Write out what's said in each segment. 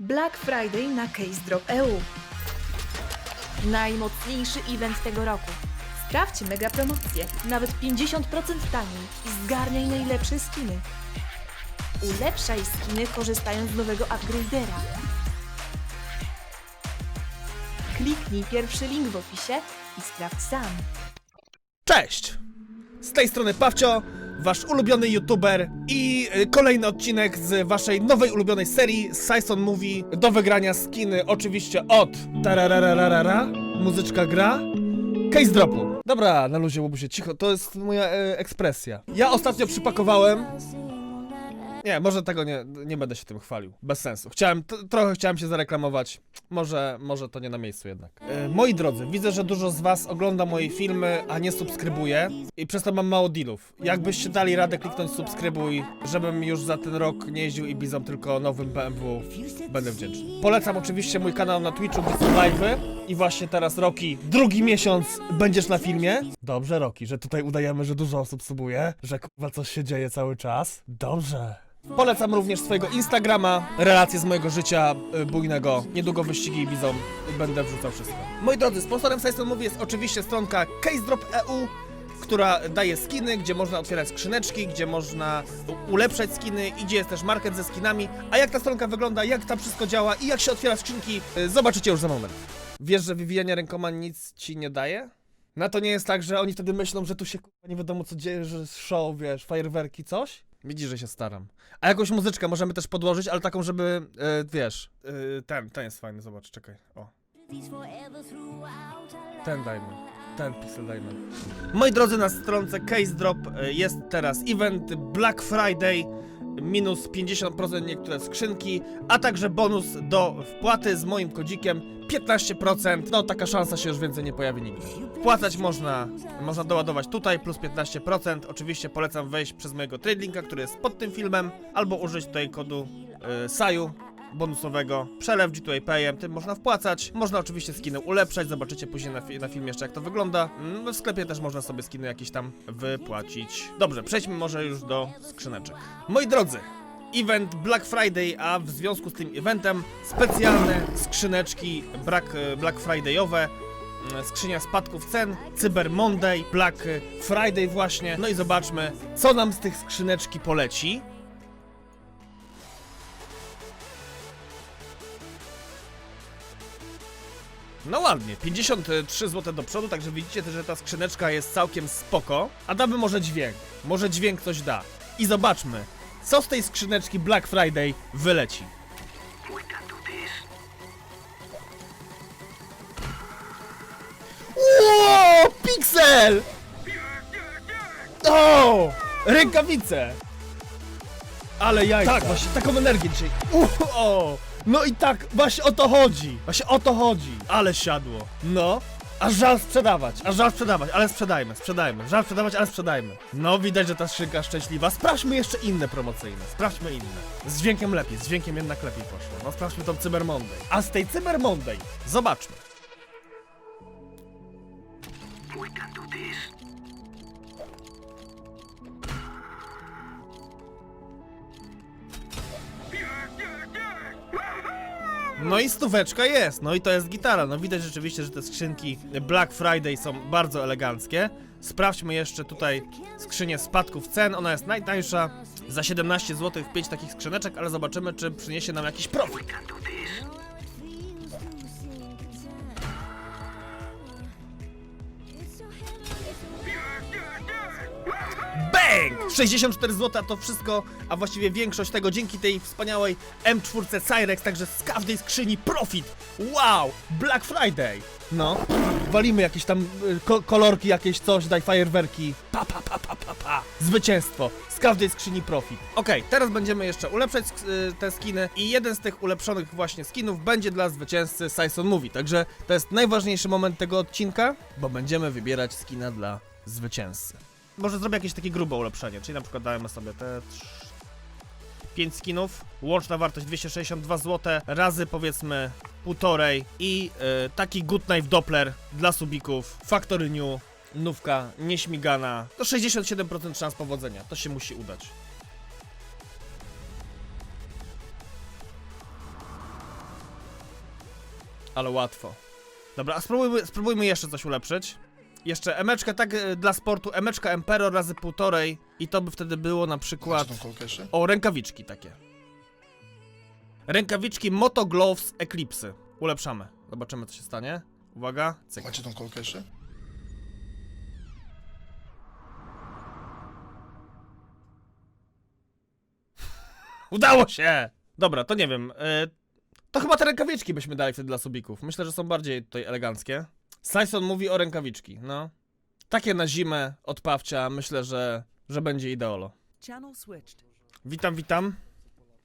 Black Friday na Case Drop EU. Najmocniejszy event tego roku. Sprawdź mega promocje, nawet 50% taniej i zgarniaj najlepsze skiny. Ulepszaj skiny korzystając z nowego upgradera. Kliknij pierwszy link w opisie i sprawdź sam. Cześć! Z tej strony Pawcio, wasz ulubiony youtuber i y, kolejny odcinek z waszej nowej ulubionej serii Sison Movie do wygrania skiny oczywiście od tararararara, muzyczka gra, case dropu. Dobra, na luzie łobuzie, cicho, to jest moja e, ekspresja. Ja ostatnio przypakowałem... Nie, może tego nie, nie będę się tym chwalił. Bez sensu. Chciałem, trochę chciałem się zareklamować. Może, może to nie na miejscu jednak. E, moi drodzy, widzę, że dużo z was ogląda moje filmy, a nie subskrybuje. I przez to mam mało dealów. Jakbyście dali radę kliknąć subskrybuj, żebym już za ten rok nie jeździł Ibizą, tylko nowym BMW, będę wdzięczny. Polecam oczywiście mój kanał na Twitchu, gdzie live'y. I właśnie teraz, Roki, drugi miesiąc będziesz na filmie. Dobrze, Roki, że tutaj udajemy, że dużo osób subuje, że kurwa coś się dzieje cały czas. Dobrze. Polecam również swojego Instagrama, relacje z mojego życia y, bujnego, niedługo wyścigi bizon, będę wrzucał wszystko. Moi drodzy, sponsorem Sejson Movie jest oczywiście stronka CaseDrop.eu, która daje skiny, gdzie można otwierać skrzyneczki, gdzie można ulepszać skiny i gdzie jest też market ze skinami. A jak ta stronka wygląda, jak tam wszystko działa i jak się otwiera skrzynki, y, zobaczycie już za moment. Wiesz, że wywijanie rękoma nic ci nie daje? Na to nie jest tak, że oni wtedy myślą, że tu się nie wiadomo co dzieje, że show, wiesz, fajerwerki, coś? Widzisz, że się staram. A jakąś muzyczkę możemy też podłożyć, ale taką, żeby, e, wiesz, e, ten, ten jest fajny, zobacz, czekaj, o. Ten dajmy, ten pixel dajmy. Moi drodzy, na stronce Case Drop e, jest teraz event Black Friday, minus 50% niektóre skrzynki, a także bonus do wpłaty z moim kodzikiem 15%. No, taka szansa się już więcej nie pojawi nigdy. Wpłacać można, można doładować tutaj, plus 15%. Oczywiście polecam wejść przez mojego trade linka, który jest pod tym filmem, albo użyć tutaj kodu y, SAJU bonusowego. Przelew G2A Payem, tym można wpłacać. Można oczywiście skiny ulepszać, zobaczycie później na, fi na filmie jeszcze jak to wygląda. Mm, W sklepie też można sobie skiny jakieś tam wypłacić. Dobrze, przejdźmy może już do skrzyneczek. Moi drodzy, event Black Friday, a w związku z tym eventem specjalne skrzyneczki Black, Black Friday'owe. mm, Skrzynia spadków cen, Cyber Monday, Black Friday właśnie. No i zobaczmy, co nam z tych skrzyneczki poleci. No ładnie, 53 zł do przodu, także widzicie też, że ta skrzyneczka jest całkiem spoko. A damy może dźwięk, może dźwięk coś da. I zobaczmy, co z tej skrzyneczki Black Friday wyleci. Ło, Pixel! O! Rękawice! Ale jajca. Tak, właśnie taką energię dzisiaj. U, o! No i tak, właśnie o to chodzi. Właśnie o to chodzi. Ale siadło. No. Aż żal sprzedawać, aż żal sprzedawać, ale sprzedajmy, sprzedajmy. Żal sprzedawać, ale sprzedajmy. No widać, że ta szynka szczęśliwa. Sprawdźmy jeszcze inne promocyjne. Sprawdźmy inne. Z dźwiękiem lepiej, z dźwiękiem jednak lepiej poszło. No sprawdźmy tą Cyber Monday. A z tej Cyber Monday zobaczmy. No i stóweczka jest, no i to jest gitara. No widać rzeczywiście, że te skrzynki Black Friday są bardzo eleganckie. Sprawdźmy jeszcze tutaj skrzynię spadków cen. Ona jest najtańsza za 17 zł w 5 takich skrzyneczek, ale zobaczymy, czy przyniesie nam jakiś profit. 64 zł to wszystko, a właściwie większość tego dzięki tej wspaniałej M4 Cyrex, także z każdej skrzyni profit. Wow! Black Friday! No, walimy jakieś tam y, ko kolorki, jakieś coś, daj fajerwerki. Pa, pa, pa, pa, pa, pa. Zwycięstwo. Z każdej skrzyni profit. Okej, teraz będziemy jeszcze ulepszać y, te skiny i jeden z tych ulepszonych właśnie skinów będzie dla zwycięzcy Sison Movie. Także to jest najważniejszy moment tego odcinka, bo będziemy wybierać skina dla zwycięzcy. Może zrobię jakieś takie grube ulepszenie, czyli na przykład dajemy sobie te 5 skinów, łączna wartość 262 zł, razy powiedzmy półtorej i y, taki Good Knife Doppler dla subików, Factory New, nówka nieśmigana, to 67% szans powodzenia, to się musi udać. Ale łatwo. Dobra, a spróbujmy, spróbujmy jeszcze coś ulepszyć. Jeszcze emeczkę tak e, dla sportu, emeczka Emperor razy półtorej i to by wtedy było na przykład... Macie tą kolkę jeszcze? O, rękawiczki takie. Rękawiczki Moto Gloves Eclipsy. Ulepszamy. Zobaczymy, co się stanie. Uwaga, cyk. Macie tą kolkę jeszcze? Udało się! Dobra, to nie wiem. e, to chyba te rękawiczki byśmy dali wtedy dla subików. Myślę, że są bardziej tutaj eleganckie. Syson mówi o rękawiczki, no. Takie na zimę od Pawcia, myślę, że, że będzie ideolo. Channel switched. Witam, witam.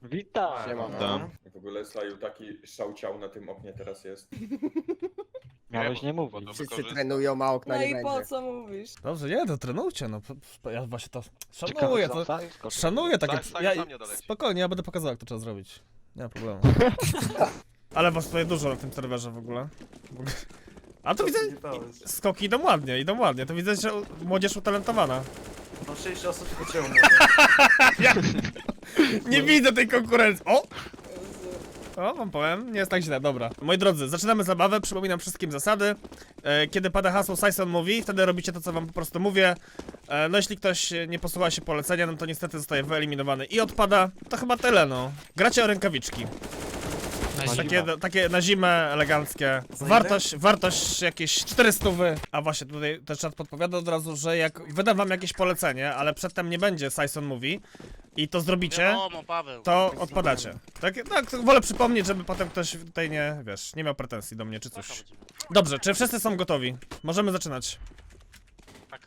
Witam! Tam. W ogóle Slaju taki szałciał na tym oknie teraz jest. Miałeś nie mówić. Wszyscy trenują, a okna No nie i po będzie. co mówisz? Dobrze, nie, to trenujcie, no. p- p- Ja właśnie to szanuję, to, szanuję takie... Tak, tak, Ja, sam nie doleci. spokojnie, ja będę pokazał, jak to trzeba zrobić. Nie ma problemu. Ale was tutaj dużo na tym serwerze w ogóle. W ogóle- A to widzę, skoki idą ładnie, idą ładnie. To widzę, że u- młodzież utalentowana. No 6 osób skoczyło. Nie widzę tej konkurencji. O! O, wam powiem, nie jest tak źle, dobra. Moi drodzy, zaczynamy zabawę, przypominam wszystkim zasady. E, kiedy pada hasło Syson mówi, wtedy robicie to, co wam po prostu mówię. E, no jeśli ktoś e, nie posłucha się polecenia, no to niestety zostaje wyeliminowany i odpada. To chyba tyle, no. Gracie o rękawiczki. Takie, takie na zimę, eleganckie. Wartość, wartość jakieś 400. A właśnie, tutaj też czat podpowiada od razu, że jak wydam wam jakieś polecenie, ale przedtem nie będzie Syson mówi i to zrobicie, Wiadomo, Paweł. to odpadacie. Tak, tak, wolę przypomnieć, żeby potem ktoś tutaj nie, wiesz, nie miał pretensji do mnie czy coś. Dobrze, czy wszyscy są gotowi? Możemy zaczynać. Tak,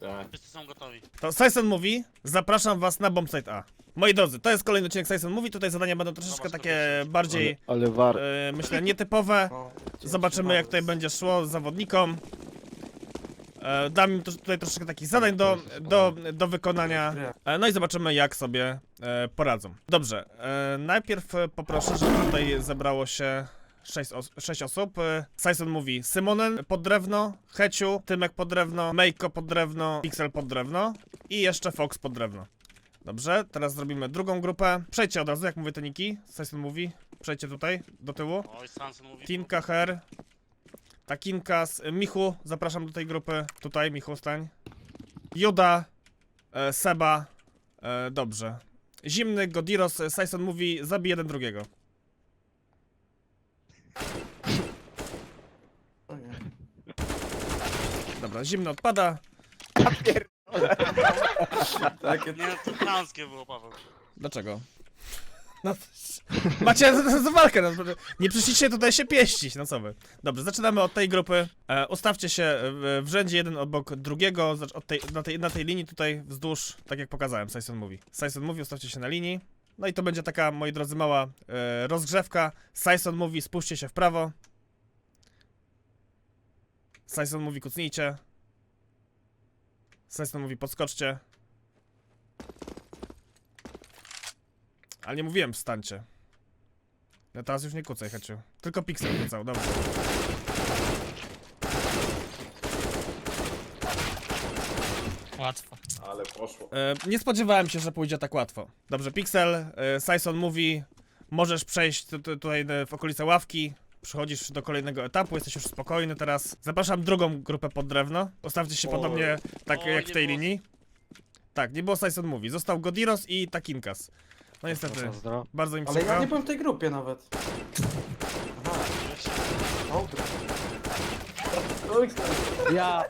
Tak. wszyscy są gotowi. To Syson mówi, zapraszam was na bombsite A. Moi drodzy, to jest kolejny odcinek Syson mówi, tutaj zadania będą troszeczkę Zobacz, takie bardziej, Ale, ale war... e, myślę, nietypowe. No, Zobaczymy jak tutaj będzie szło zawodnikom. E, dam im tutaj troszeczkę takich zadań do, do, do wykonania. E, no i zobaczymy jak sobie e, poradzą. Dobrze, e, najpierw e, poproszę, żeby tutaj zebrało się 6, os 6 osób. E, Syson mówi Symonen pod drewno, Heciu, Tymek pod drewno, Mejko pod drewno, Pixel pod drewno i jeszcze Fox pod drewno. Dobrze, teraz zrobimy drugą grupę. Przejdźcie od razu, jak mówię te niki. Syson mówi. Przejdźcie tutaj, do tyłu. Oj, Sanson mówi. Tinka Her. Takinkas. y, Michu, zapraszam do tej grupy. Tutaj, Michu, stań. Juda. E, Seba. E, dobrze. Zimny, Godiros, e, Syson mówi, zabij jeden drugiego. Dobra, zimny odpada. Takie Nie, to chamskie było, Paweł. Dlaczego? No, macie z- z- walkę, no, nie przyszliście tutaj się pieścić, no co wy. Dobrze, zaczynamy od tej grupy. E, ustawcie się w, w rzędzie jeden obok drugiego, zacz- od tej, na, tej, na tej linii tutaj wzdłuż, tak jak pokazałem, Syson mówi. Syson mówi, ustawcie się na linii. No i to będzie taka, moi drodzy, mała e, rozgrzewka. Syson mówi, spójrzcie się w prawo. Syson mówi, kucnijcie. Syson mówi, podskoczcie. Ale nie mówiłem wstańcie. No teraz już nie kucaj, Heciu. Tylko Pixel kucał, dobrze. Łatwo. Ale poszło. E, nie spodziewałem się, że pójdzie tak łatwo. Dobrze, Pixel, e, Syson mówi, możesz przejść tu, tu, tutaj e, w okolice ławki, przechodzisz do kolejnego etapu, jesteś już spokojny teraz. Zapraszam drugą grupę pod drewno. Ustawcie się Oj. podobnie tak Oj, jak w nie tej było- linii. Tak, nie było Syson mówi. Został Godiros i Takinkas. No niestety, Pozdro. bardzo im Ale ja przykro. nie byłem w tej grupie nawet. Aha, dobra. Ja...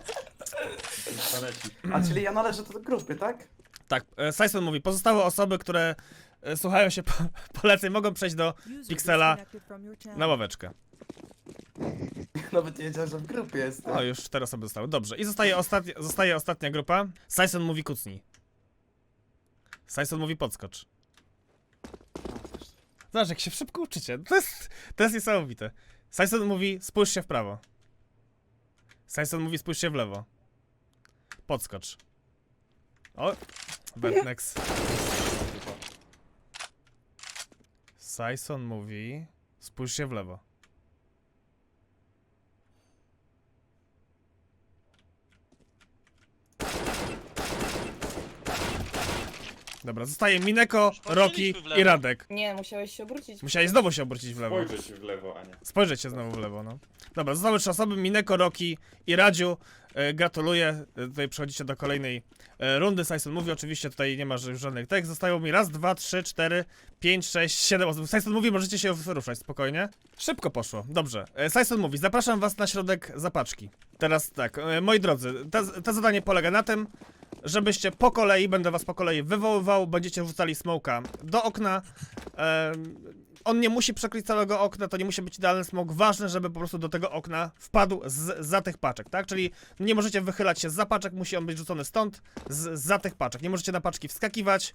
A czyli ja należę do tej grupy, tak? Tak, e, Syson mówi, pozostałe osoby, które e, słuchają się po, poleceń, mogą przejść do Pixela na ławeczkę. Nawet nie wiedziałem, że w grupie jestem. O, już cztery osoby zostały. Dobrze. I zostaje, ostatnia, zostaje ostatnia grupa. Syson mówi kucnij. Syson mówi podskocz. Zobacz, jak się szybko uczycie. To jest, to jest niesamowite. Syson mówi spójrz się w prawo. Syson mówi spójrz się w lewo. Podskocz. O, Betnex. Syson mówi spójrz się w lewo. Dobra, zostaje Mineko, Roki poszliśmy w lewo. i Radek. Nie, musiałeś się obrócić. Musiałeś znowu się obrócić w lewo. Spojrzeć w lewo, a nie. Spojrzeć się znowu w lewo, no. Dobra, zostały trzy osoby, Mineko, Roki i Radziu. E, gratuluję, e, tutaj przechodzicie do kolejnej e, rundy. Syson mówi, oczywiście tutaj nie ma już żadnych tekst. Zostało mi raz, dwa, trzy, cztery, pięć, sześć, siedem osób. Syson mówi, możecie się ruszać, spokojnie. Szybko poszło, dobrze. E, Syson mówi, zapraszam was na środek zapaczki. Teraz tak, e, moi drodzy, to, to zadanie polega na tym, żebyście po kolei, będę was po kolei wywoływał, będziecie wrzucali smoka do okna. On nie musi przekryć całego okna, to nie musi być idealny smok. Ważne, żeby po prostu do tego okna wpadł z, za tych paczek, tak? Czyli nie możecie wychylać się z paczek, musi on być rzucony stąd, z, za tych paczek. Nie możecie na paczki wskakiwać.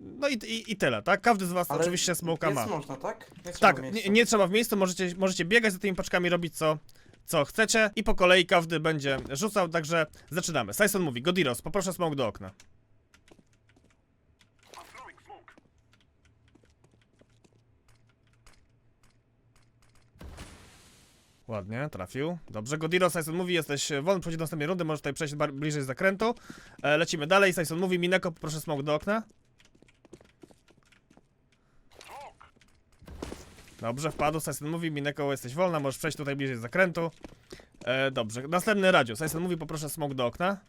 No i, i, i tyle, tak? Każdy z was Ale oczywiście smoka Jest ma. można, tak? Nie trzeba Tak, miejsca. nie, nie trzeba w miejscu, możecie, możecie biegać za tymi paczkami, robić co, co chcecie i po kolei każdy będzie rzucał, także zaczynamy. Syson mówi, Godiros, poproszę smok do okna. Ładnie, trafił. Dobrze, Godiros, Syson mówi, jesteś wolny, przechodzi do następnej rundy, możesz tutaj przejść bliżej zakrętu. E, lecimy dalej, Syson mówi, Mineko, poproszę smok do okna. Dobrze, wpadł. Syson mówi, Mineko, jesteś wolna, możesz przejść tutaj bliżej zakrętu. E, dobrze, następny radio. Syson mówi, poproszę smok do okna.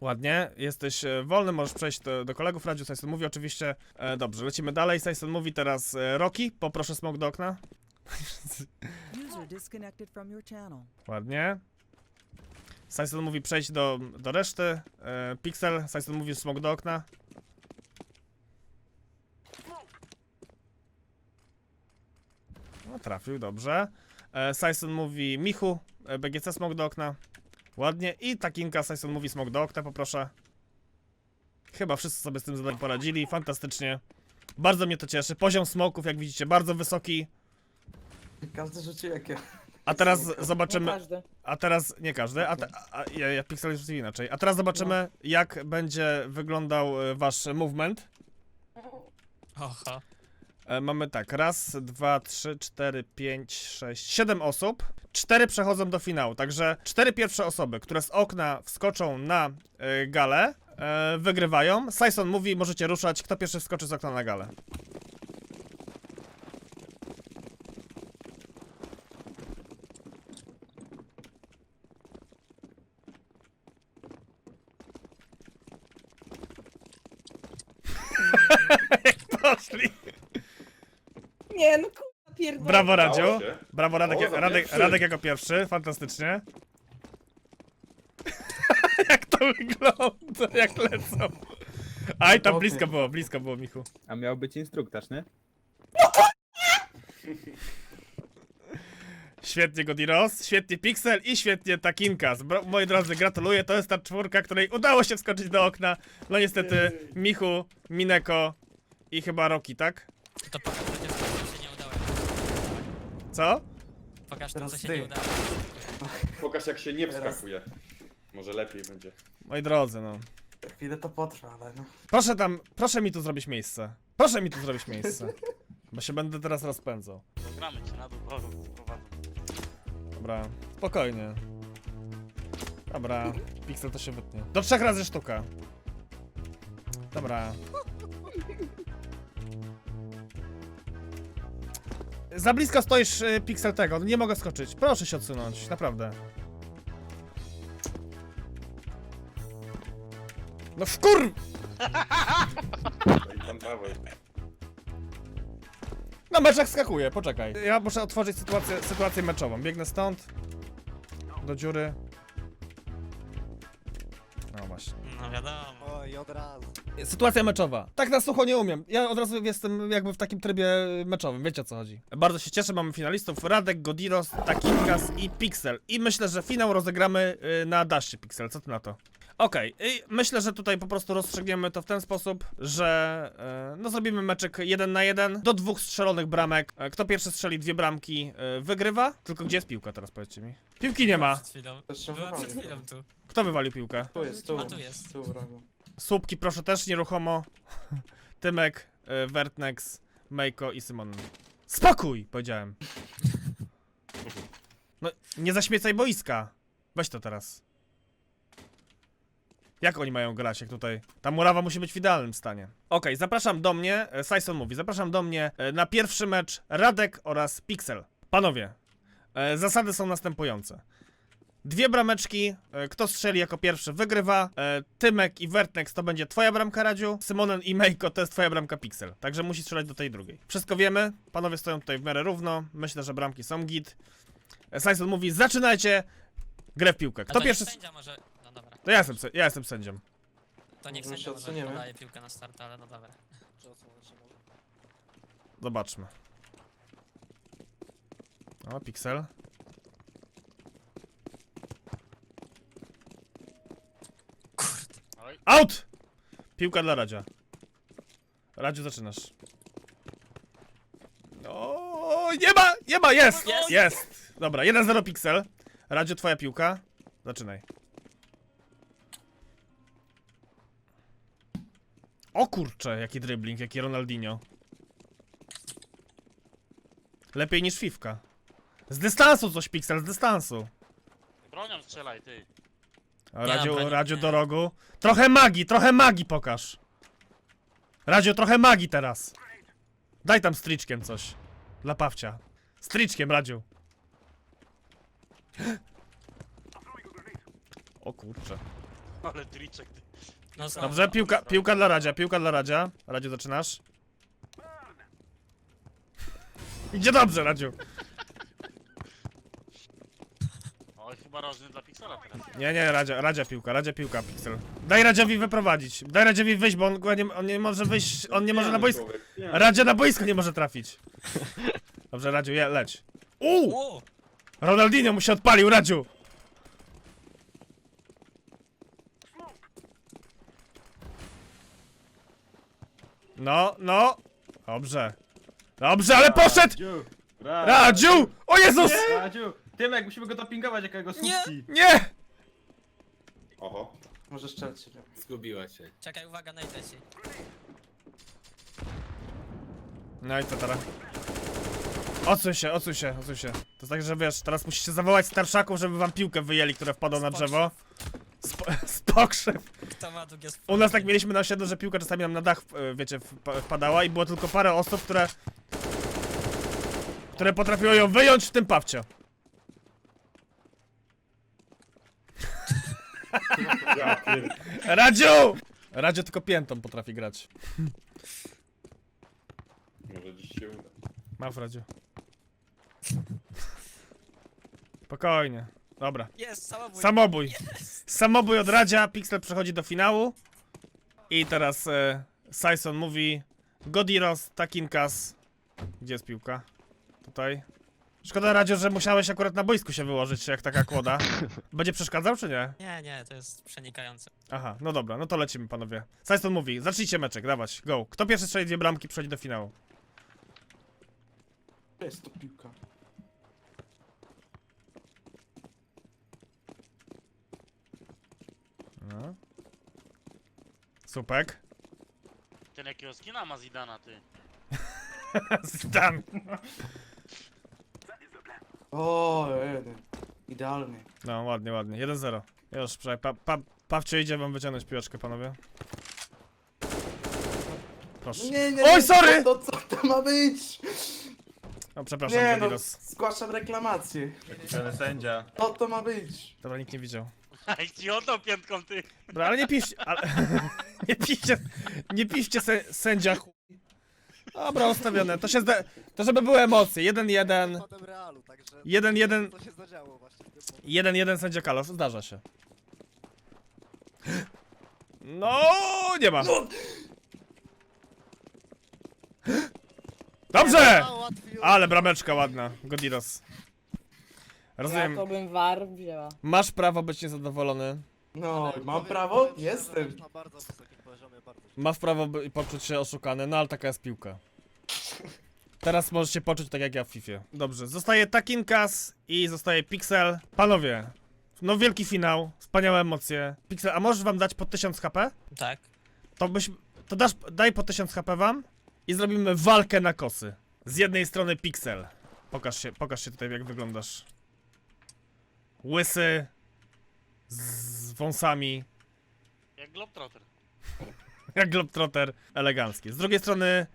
Ładnie, jesteś e, wolny, możesz przejść do, do kolegów. Radio Syson mówi oczywiście. E, dobrze, lecimy dalej. Syson mówi teraz e, Roki, poproszę smok do okna. Ładnie. Syson mówi przejść do, do reszty. E, Pixel, Syson mówi smok do okna. No, trafił, dobrze. E, Syson mówi Michu, e, BGC smok do okna. Ładnie. I Takinka, Syson mówi smok do okna, poproszę. Chyba wszyscy sobie z tym zadaniem poradzili, fantastycznie. Bardzo mnie to cieszy. Poziom smoków, jak widzicie, bardzo wysoki. Każdy rzuci jakie. A teraz zobaczymy. Każdy. A teraz nie każdy, a, te, a, a ja, ja Pixel jest inaczej. A teraz zobaczymy, jak będzie wyglądał e, wasz movement. Oho. E, mamy tak, raz, dwa, trzy, cztery, pięć, sześć, siedem osób. Cztery przechodzą do finału, także cztery pierwsze osoby, które z okna wskoczą na e, galę, e, wygrywają. Syson mówi, możecie ruszać, kto pierwszy wskoczy z okna na galę. Poszli. Nie, no kurwa, pierdolę. Brawo, Radziu. Udało się. Brawo, Radek, O, za Radek, pierwszy. Radek jako pierwszy, fantastycznie. jak to wygląda, jak lecą. Aj, tam blisko było, blisko było, Michu. A miał być instruktaż, nie? Świetnie Godiros, świetnie Pixel i świetnie Takinkas. Bro, moi drodzy, gratuluję, to jest ta czwórka, której udało się wskoczyć do okna. No niestety, Michu, Mineko i chyba Roki, tak? To pokaż chociaż to, co się nie udało. Co? Pokaż to, Teraz co się ty. nie udało. Pokaż jak się nie wskakuje. Może lepiej będzie. Moi drodzy, no. Chwilę to potrwa, ale no. Proszę tam, proszę mi tu zrobić miejsce. Proszę mi tu zrobić miejsce. Bo się będę teraz rozpędzał. Gramy cię na dół, o, prowadzę. Dobra, spokojnie. Dobra, Pixel to się wytnie. Do trzech razy sztuka. Dobra. Za blisko stoisz, y, Pixel tego, nie mogę skoczyć. Proszę się odsunąć, naprawdę. No wkur... No i pan Paweł. Na meczach skakuje, poczekaj. Ja muszę otworzyć sytuację, sytuację meczową. Biegnę stąd. Do dziury. No właśnie. No wiadomo. Oj, od razu. Sytuacja meczowa. Tak na sucho nie umiem. Ja od razu jestem jakby w takim trybie meczowym, wiecie o co chodzi. Bardzo się cieszę, mamy finalistów Radek, Godiros, Takinkas i Pixel. I myślę, że finał rozegramy y, na Daszcie Pixel, co ty na to? Okej, i myślę, że tutaj po prostu rozstrzygniemy to w ten sposób, że y, no zrobimy meczek jeden na jeden do dwóch strzelonych bramek. E, Kto pierwszy strzeli dwie bramki, y, wygrywa. Tylko gdzie jest piłka teraz, powiedzcie mi? Piłki nie ma. Przed chwilą. Była przed wywali. chwilą tu. Kto wywalił piłkę? Tu jest, tu. A tu jest. Tu. Słupki proszę też nieruchomo. Tymek, Vertnex, Mejko i Simon. Spokój, powiedziałem. No, nie zaśmiecaj boiska. Weź to teraz. Jak oni mają grać, jak tutaj? Ta murawa musi być w idealnym stanie. Okej, zapraszam do mnie, e, Syson mówi, zapraszam do mnie e, na pierwszy mecz Radek oraz Pixel. Panowie, e, zasady są następujące. Dwie brameczki, e, kto strzeli jako pierwszy wygrywa. E, Tymek i Vertnex to będzie twoja bramka Radziu, Symonen i Mejko to jest twoja bramka Pixel. Także musi strzelać do tej drugiej. Wszystko wiemy, panowie stoją tutaj w miarę równo, myślę, że bramki są git. E, Syson mówi, zaczynajcie grę w piłkę. Kto to pierwszy... sędzia może... No. To ja jestem, se- ja jestem sędzią. To niech My sędzia się może odsuniemy. podaje piłkę na start, ale no dobra. Zobaczmy. O, Pixel. Oj. Out! Piłka dla Radzia. Radziu, zaczynasz. O, nie ma! Nie ma! Jest! Jest! Jest! Dobra, 1-0 Pixel. Radziu, twoja piłka. Zaczynaj. O kurcze, jaki dribbling, jaki Ronaldinho. Lepiej niż Fifka. Z dystansu coś, Pixel, z dystansu. Bronią strzelaj, ty. Radziu, broni, Radziu do rogu. Trochę magii, trochę magii pokaż. Radziu, trochę magii teraz. Daj tam stryczkiem coś. Dla Pawcia. Stryczkiem, Radziu. O kurczę. Ale triczek, ty. No znowu. Dobrze, piłka, piłka dla Radzia, piłka dla Radzia. Radziu, zaczynasz. Idzie dobrze, Radziu. Oj, chyba rożny dla Pixela teraz. Nie, nie, Radzia, Radzia piłka, Radzia piłka, Pixel. Daj Radziowi wyprowadzić. Daj Radziowi wyjść, bo on, chyba nie, on nie może wyjść, on nie może na boisko. Radzia na boisko nie może trafić. Dobrze, Radziu, je, leć. Uuu! O! Ronaldinho mu się odpalił, Radziu! No, no. Dobrze. Dobrze, ale poszedł! Radziu! Radziu! O Jezus! Radziu! Tymek, musimy go dopingować jakego słupki. Nie! Oho. Może strzelcie. Zgubiła się. Czekaj, uwaga, najdę ci. No i co teraz? Odsuń się, odsuń się, odsuń się. To jest tak, że wiesz, teraz musicie zawołać starszaków, żeby wam piłkę wyjęli, które wpadą na drzewo. Spo, spokrzew. Kto ma długie U nas tak mieliśmy na osiedlu, że piłka czasami nam na dach, e, wiecie, wpa- wpadała i było tylko parę osób, które... które potrafiło ją wyjąć, w tym Pawcio. Ja. Radziu! Radziu tylko piętą potrafi grać. Może dziś się uda. Radziu. Spokojnie. Dobra. Jest, samobój. Samobój. Samobój od Radzia, Pixel przechodzi do finału. I teraz e, Syson mówi Godiros, Takinkas. Gdzie jest piłka? Tutaj. Szkoda Radzio, że musiałeś akurat na boisku się wyłożyć, jak taka kłoda. Będzie przeszkadzał, czy nie? Nie, nie, to jest przenikające. Aha, no dobra, no to lecimy panowie. Syson mówi, zacznijcie meczek, dawać, go. Kto pierwszy strzeli dwie bramki, przechodzi do finału. Jest to piłka. No. Supek. Ten jakiego skina ma Zidana, ty. Stan. O, jeden. Idealny. No, ładnie, ładnie. 1-0. Już, przynajmniej pa, pa, Pawcie idzie wam wyciągnąć piłeczkę, panowie. Proszę. Nie, nie, Oj, nie, sorry! No co to ma być? O, przepraszam, Nie no, Godiros. zgłaszam reklamację. Ten sędzia. Co to ma być? Dobra, nikt nie widział. Ej, ci oddał piętką, ty. Dobra, ale nie piszcie, ale... nie piszcie, nie piszcie sę, sędzia chuj. Dobra, ustawione. To się zda... To żeby były emocje. 1-1. Potem realu, także 1-1. to się zdarzało właśnie. w tym 1-1 sędzia Kalos. Zdarza się. No, nie ma. Dobrze! A, łatwiej. Ale brameczka ładna. Godiros. Ja Rozumiem. to bym war wzięła. Masz prawo być niezadowolony. No, Ale mam powiem- prawo? powiem szczerze, Jestem. Na bardzo wysokim poziomie, bardzo. Masz prawo by poczuć się oszukany, no ale taka jest piłka. Teraz możesz się poczuć tak jak ja w FIFA. Dobrze, zostaje Takinkas i zostaje Pixel. Panowie, no wielki finał, wspaniałe emocje. Pixel, a możesz wam dać po 1000 HP? Tak. To byś, to dasz, daj po 1000 HP wam i zrobimy walkę na kosy. Z jednej strony Pixel. Pokaż się, pokaż się tutaj jak wyglądasz. Łysy, z wąsami, Globetrotter. Jak Globetrotter elegancki. Z drugiej strony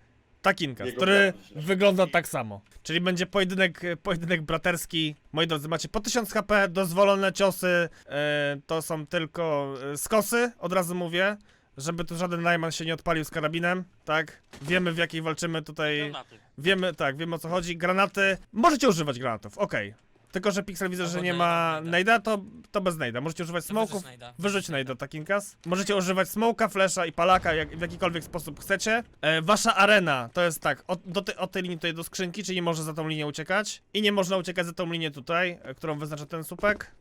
Takinkas, Jego który wygląda tak samo. Czyli będzie pojedynek, pojedynek braterski. Moi drodzy, macie po 1000 HP, dozwolone ciosy e, to są tylko e, skosy, od razu mówię. Żeby tu żaden Najman się nie odpalił z karabinem, tak? Wiemy w jakiej walczymy tutaj. Granaty. Wiemy, tak, wiemy o co chodzi. Granaty. Możecie używać granatów, okej. Tylko, że Pixel widzę, że nie ma. Nade'a, to, to bez Nade'a. Możecie używać To wyrzuć smoków. Najda. Wyrzuć Nade'a, Takinkas. Możecie używać smoka, flesza i palaka jak, w jakikolwiek sposób chcecie. E, wasza arena to jest tak, od, do te, od tej linii tutaj do skrzynki, czyli nie może za tą linię uciekać. I nie można uciekać za tą linię tutaj, e, którą wyznacza ten supek.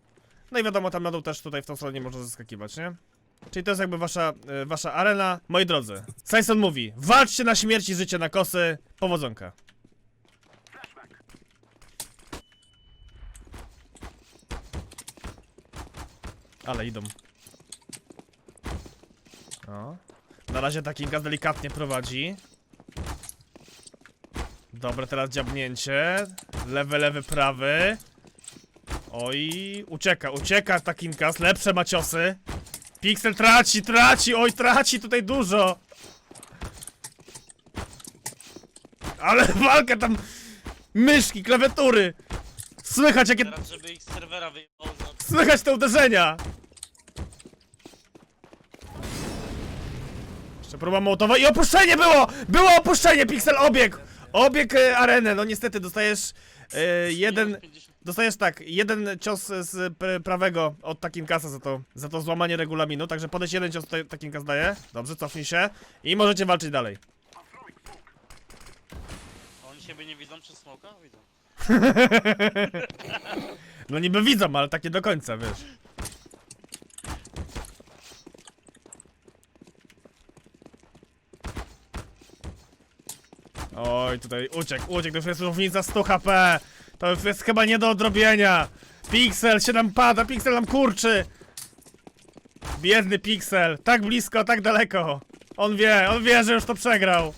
No i wiadomo, tam na dół też tutaj w tą stronę nie można zaskakiwać, nie? Czyli to jest jakby wasza, e, wasza arena. Moi drodzy, Syson mówi, walczcie na śmierć i życie na kosy. Powodzonka. Ale idą. O. Na razie Takingas delikatnie prowadzi. Dobra, teraz dziabnięcie. Lewy, lewy, prawy. Oj, ucieka, ucieka Takinkas. Lepsze ma ciosy. Pixel traci, traci, oj, traci tutaj dużo. Ale walka tam... Myszki, klawiatury. Słychać jakie... Teraz, żeby ich serwera wyjebało za... Słychać te uderzenia! Jeszcze próba mołotowa i opuszczenie było! Było opuszczenie, Pixel obieg! Obieg e, arenę, no niestety dostajesz e, jeden... 50. Dostajesz tak, jeden cios z prawego od Takinkasa za to, za to złamanie regulaminu, także podejdź jeden cios tutaj Takinkas daje. Dobrze, cofnij się i możecie walczyć dalej. Oni siebie nie widzą przez smoka? Widzą. No niby widzą, ale takie do końca, wiesz. Oj, tutaj uciekł, uciekł, to już jest różnica 100 HP. To już jest chyba nie do odrobienia. Pixel się nam pada, Pixel nam kurczy. Biedny Pixel, tak blisko, tak daleko. On wie, on wie, że już to przegrał.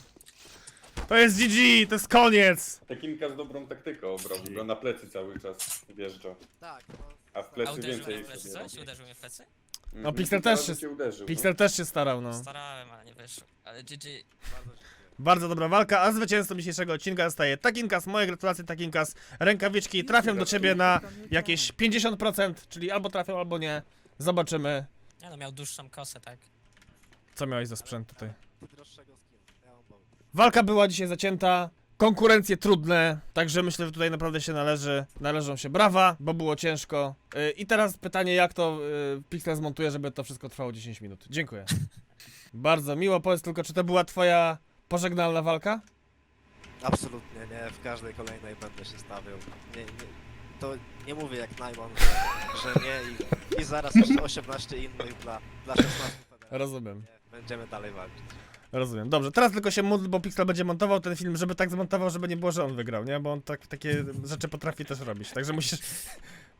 To jest GG, to jest koniec. Takinka z dobrą taktyką obrał, go na plecy cały czas wjeżdża. Tak, no. A w A plecy uderzył mnie więcej w plecy, sobie coś? robi. Uderzył mnie w plecy? Mhm, No, Pixel kilka też razy się- cię uderzył, Pixel też się starał, no. Starałem, ale nie wyszło. Ale GG. Bardzo dobra walka, a zwycięzcą dzisiejszego odcinka zostaje Takinkas. Moje gratulacje Takinkas. Rękawiczki trafią do ciebie na jakieś 50%, czyli albo trafią, albo nie. Zobaczymy, Nie no, miał dłuższą kosę, tak? co miałeś za sprzęt tutaj. Droższego. Ja mam. Walka była dzisiaj zacięta, konkurencje trudne, także myślę, że tutaj naprawdę się należy, należą się brawa, bo było ciężko. Yy, I teraz pytanie, jak to yy, Pixel zmontuje, żeby to wszystko trwało 10 minut. Dziękuję. Bardzo miło, powiedz tylko, czy to była twoja pożegnalna walka? Absolutnie nie, w każdej kolejnej będę się stawiał. Nie, nie, to nie mówię jak Najman, że, że nie i, i zaraz jeszcze 18 innych dla, dla 16 federacji. Rozumiem. Nie, Będziemy dalej walczyć. Rozumiem. Dobrze, teraz tylko się módl, bo Pixel będzie montował ten film, żeby tak zmontował, żeby nie było, że on wygrał, nie? Bo on tak, takie rzeczy potrafi też robić. Także musisz,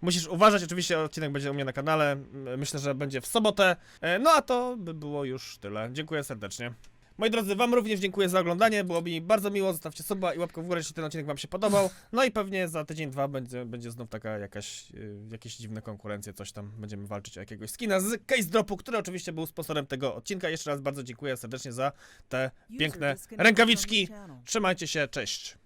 musisz uważać. Oczywiście odcinek będzie u mnie na kanale. Myślę, że będzie w sobotę. E, No a to by było już tyle. Dziękuję serdecznie. Moi drodzy, wam również dziękuję za oglądanie, było mi bardzo miło, zostawcie suba i łapkę w górę, jeśli ten odcinek wam się podobał. No i pewnie za tydzień, dwa będzie, będzie znów taka jakaś, y, jakieś dziwne konkurencje, coś tam, będziemy walczyć o jakiegoś skina z Case Dropu, który oczywiście był sponsorem tego odcinka. Jeszcze raz bardzo dziękuję serdecznie za te piękne rękawiczki. Trzymajcie się, cześć.